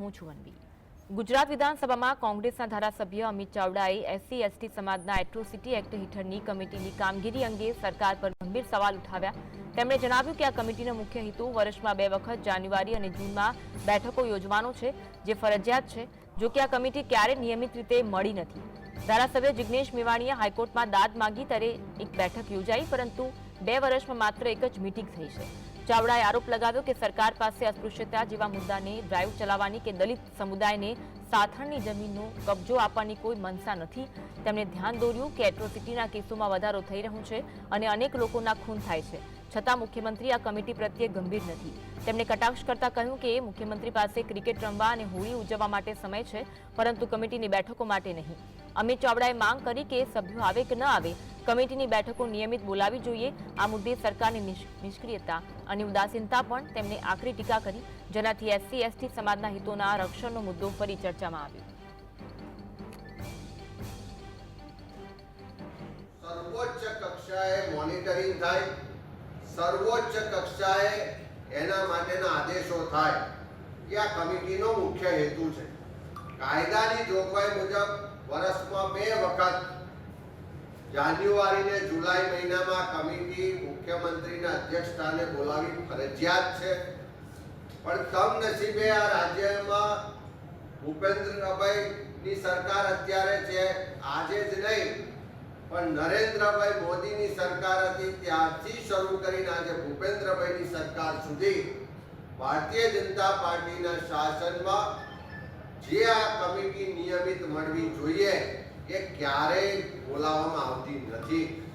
હું છું અનવી ગુજરાત વિધાનસભામાં કોંગ્રેસના ધારાસભ્ય અમિત ચાવડાએ એસસી, એસટી સમાજના એટ્રોસિટી એક્ટ હેઠળની કમિટીની કામગીરી અંગે સરકાર પર ગંભીર સવાલ ઉઠાવ્યા. તેમણે જણાવ્યું કે આ કમિટીનો મુખ્ય હેતુ વર્ષમાં બે વખત જાન્યુઆરી અને જૂનમાં બેઠકો યોજવાનો છે, જે ફરજિયાત છે, જો કે આ કમિટી ક્યારે નિયમિત રીતે મળી નથી. ધારાસભ્ય જિગ્નેશ મેવાણીએ હાઈકોર્ટમાં દાદ માંગી ત્યારે એક બેઠક યોજાઈ, પરંતુ બે વર્ષમાં માત્ર એક જ મીટિંગ થઈ છે. ચાવડાએ આરોપ લગાવ્યો કે સરકાર પાસે અસ્પૃશ્યતા જેવા મુદ્દાને ડ્રાઈવ ચલાવવાની કે દલિત સમુદાયને સાથણની જમીનનો કબજો આપવાની કોઈ મનસા નથી. તેમણે ધ્યાન દોર્યું કે એટ્રોસિટીના કેસોમાં વધારો થઈ રહ્યો છે અને અનેક લોકોના ખૂન થાય છે. છતાં મુખ્યમંત્રી આ કમિટી પ્રત્યે ગંભીર નથી. તેમણે કટાક્ષ કરતા કહ્યું કે મુખ્યમંત્રી પાસે ક્રિકેટ રમવા અને હોળી ઉજવવા માટે સમય છે, પરંતુ કમિટીની બેઠકો માટે નહીં. અમિત ચાવડાએ માંગ કરી કે સભ્યો આવે કે ન આવે કમિટીની બેઠકો નિયમિત બોલાવી જોઈએ. આ મુદ્દે સરકારની નિષ્ક્રિયતા અને ઉદાસીનતા પણ તેમણે આકરી ટીકા કરી, જેનાથી એસસી, એસટી સમાજના હિતોના રક્ષણનો મુદ્દો ફરી ચર્ચામાં આવ્યો. સર્વોચ્ચ કક્ષાએ મોનિટરિંગ થાય. સર્વોચ્ચ કક્ષાએ એના માટેના આદેશો થાય. એ આ કમિટીનો મુખ્ય હેતુ છે. કાયદાની જોગવાઈ મુજબ વર્ષમાં બે વખત જાન્યુઆરી ને જુલાઈ મહિનામાં કમિટી મુખ્યમંત્રીના અધ્યક્ષસ્થાને બોલાવી ફરજિયાત છે. પણ કમનસીબે આ રાજ્યમાં ભૂપેન્દ્રભાઈની સરકાર અત્યારે છે, આજે જ નહીં, પણ નરેન્દ્રભાઈ મોદીની સરકાર હતી ત્યારથી શરૂ કરીને આજે ભૂપેન્દ્રભાઈની સરકાર સુધી ભારતીય જનતા પાર્ટીના શાસનમાં જે આ કમિટી નિયમિત મળવી જોઈએ એ ક્યારેય બોલાવવામાં આવતી નથી.